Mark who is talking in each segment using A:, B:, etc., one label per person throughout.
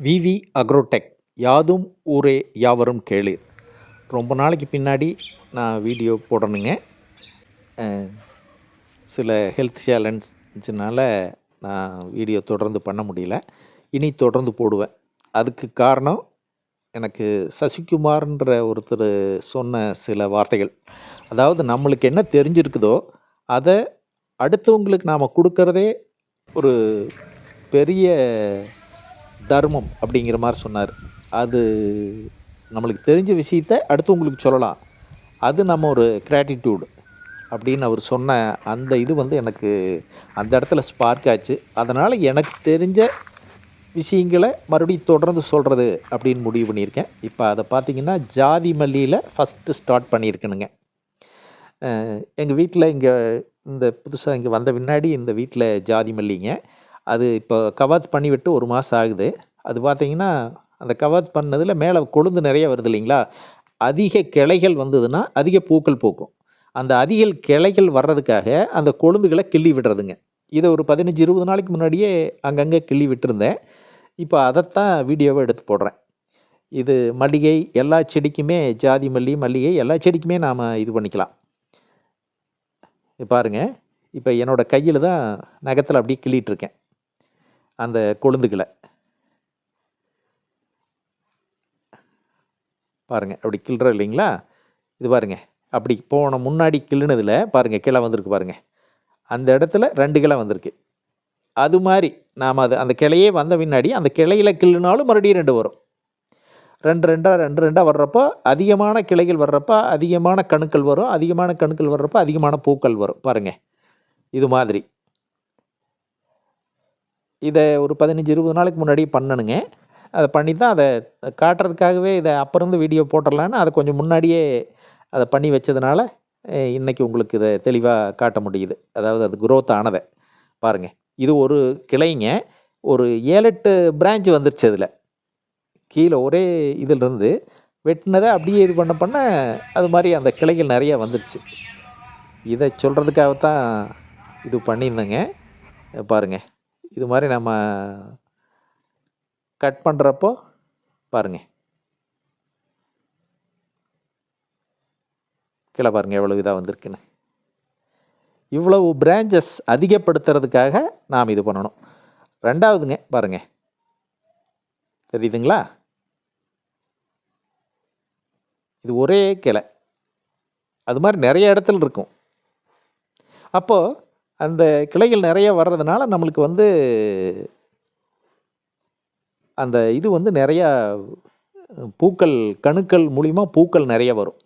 A: விவி Agrotech. யாதும் ஊரே யாவரும் கேளீர். ரொம்ப நாளைக்கு பின்னாடி நான் வீடியோ போடணுங்க. சில ஹெல்த் சேலஞ்சினால் நான் வீடியோ தொடர்ந்து பண்ண முடியல. இனி தொடர்ந்து போடுவேன். அதுக்கு காரணம் எனக்கு சசிகுமார்ன்ற ஒருத்தர் சொன்ன சில வார்த்தைகள். அதாவது நம்மளுக்கு என்ன தெரிஞ்சிருக்குதோ அதை அடுத்தவங்களுக்கு நாம் கொடுக்கறதே ஒரு பெரிய தர்மம் அப்படிங்கிற மாதிரி சொன்னார். அது நம்மளுக்கு தெரிஞ்ச விஷயத்த அடுத்தவங்களுக்கு சொல்லலாம். அது நம்ம ஒரு கிராட்டிடியூடு அப்படின்னு அவர் சொன்ன அந்த இது வந்து எனக்கு அந்த இடத்துல ஸ்பார்க் ஆச்சு. அதனால் எனக்கு தெரிஞ்ச விஷயங்களை மறுபடியும் தொடர்ந்து சொல்கிறது அப்படின்னு முடிவு பண்ணியிருக்கேன். இப்போ அதை பார்த்திங்கன்னா ஜாதி மல்லியில் ஃபஸ்ட்டு ஸ்டார்ட் பண்ணியிருக்கணுங்க. எங்கள் வீட்டில் இங்கே இந்த புதுசாக இங்கே வந்த பின்னாடி இந்த வீட்டில் ஜாதி மல்லிங்க. அது இப்போ கவாத் பண்ணிவிட்டு ஒரு மாதம் ஆகுது. அது பார்த்தீங்கன்னா அந்த கவாத் பண்ணதில் மேலே கொழுந்து நிறைய வருது இல்லைங்களா? அதிக கிளைகள் வந்ததுன்னா அதிக பூக்கள் பூக்கும். அந்த அதிக கிளைகள் வர்றதுக்காக அந்த கொழுந்துகளை கிள்ளி விடுறதுங்க. இதை ஒரு பதினஞ்சு இருபது நாளைக்கு முன்னாடியே அங்கங்கே கிள்ளி விட்டுருந்தேன். இப்போ அதைத்தான் வீடியோவை எடுத்து போடுறேன். இது மல்லிகை எல்லா செடிக்குமே ஜாதி மல்லி மல்லிகை எல்லா செடிக்குமே நாம் இது பண்ணிக்கலாம். பாருங்கள் பாருங்க இப்போ என்னோடய கையில் தான் நகத்தில் அப்படியே கிள்ளிகிட்ருக்கேன் அந்த கொழுந்துகளை. பாருங்கள் அப்படி கிள்ற இல்லைங்களா? இது பாருங்க அப்படி போன முன்னாடி கிள்ளுனதில் பாருங்கள் கிளை வந்திருக்கு பாருங்கள் அந்த இடத்துல ரெண்டு கிளை வந்திருக்கு. அது மாதிரி நாம் அது அந்த கிளையே வந்த பின்னாடி அந்த கிளையில கிள்ளுனாலும் மறுபடியும் ரெண்டு வரும். ரெண்டு ரெண்டாக ரெண்டு ரெண்டாக வர்றப்போ அதிகமான கிளைகள் வர்றப்போ அதிகமான கணுக்கள் வரும் அதிகமான கணுக்கள் வர்றப்போ அதிகமான பூக்கள் வரும். பாருங்க இது மாதிரி. இதை ஒரு பதினஞ்சு இருபது நாளைக்கு முன்னாடி பண்ணணுங்க. அதை பண்ணி தான் அதை காட்டுறதுக்காகவே இதை அப்புறம் வீடியோ போட்டுடலான்னு அதை கொஞ்சம் முன்னாடியே அதை பண்ணி வச்சதுனால இன்றைக்கி உங்களுக்கு இதை தெளிவாக காட்ட முடியுது. அதாவது அது குரோத் ஆனதை. பாருங்க. இது ஒரு கிளைங்க. ஒரு ஏழு எட்டு பிரான்ச் வந்துருச்சு அதில். கீழே ஒரே இதிலிருந்து வெட்டினதை அப்படியே இது பண்ண பண்ண அது மாதிரி அந்த கிளைகள் நிறைய வந்துருச்சு. இதை சொல்கிறதுக்காகத்தான் இது பண்ணியிருந்தேங்க. பாருங்கள் இது மாதிரி நம்ம கட் பண்ணுறப்போ பாருங்க. கீழே பாருங்கள் எவ்வளோ இதாக வந்திருக்குன்னு. இவ்வளவு பிரான்ச்சஸ் அதிகப்படுத்துறதுக்காக நாம் இது பண்ணணும். ரெண்டாவதுங்க பாருங்க. தெரியுதுங்களா? இது ஒரே கிளை. அது மாதிரி நிறைய இடத்துல இருக்கும். அப்போது அந்த கிளைகள் நிறைய வர்றதுனால நம்மளுக்கு வந்து அந்த இது வந்து நிறையா பூக்கள் கணுக்கள் மூலிமா பூக்கள் நிறைய வரும்.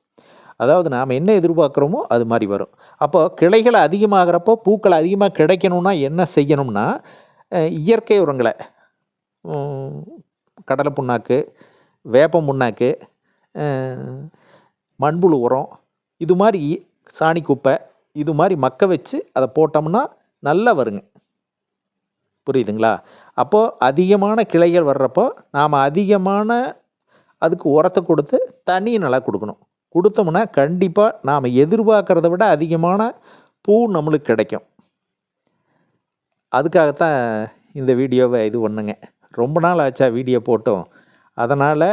A: அதாவது நாம் என்ன எதிர்பார்க்குறோமோ அது மாதிரி வரும். அப்போ கிளைகள் அதிகமாகிறப்போ பூக்கள் அதிகமாக கிடைக்கணும்னா என்ன செய்யணும்னா இயற்கை உரங்களை. கடலை புண்ணாக்கு வேப்ப புண்ணாக்கு மண்புழு உரம் இது மாதிரி சாணி குப்பை இது மாதிரி மக்க வச்சு அதை போட்டோம்னா நல்லா வருங்க. புரியுதுங்களா? அப்போது அதிகமான கிளைகள் வர்றப்போ நாம் அதிகமான அதுக்கு உரத்தை கொடுத்து தண்ணி நல்லா கொடுக்கணும். கொடுத்தோம்னா கண்டிப்பாக நாம் எதிர்பார்க்குறத விட அதிகமான பூ நம்மளுக்கு கிடைக்கும். அதுக்காகத்தான் இந்த வீடியோவை இது பண்ணுங்க. ரொம்ப நாள் ஆச்சா வீடியோ போட்டோம். அதனால்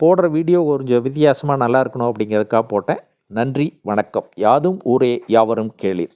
A: போடுற வீடியோ கொஞ்சம் வித்தியாசமாக நல்லா இருக்கணும் அப்படிங்கிறதுக்காக போட்டேன். நன்றி வணக்கம். யாதும் ஊரே யாவரும் கேளீர்.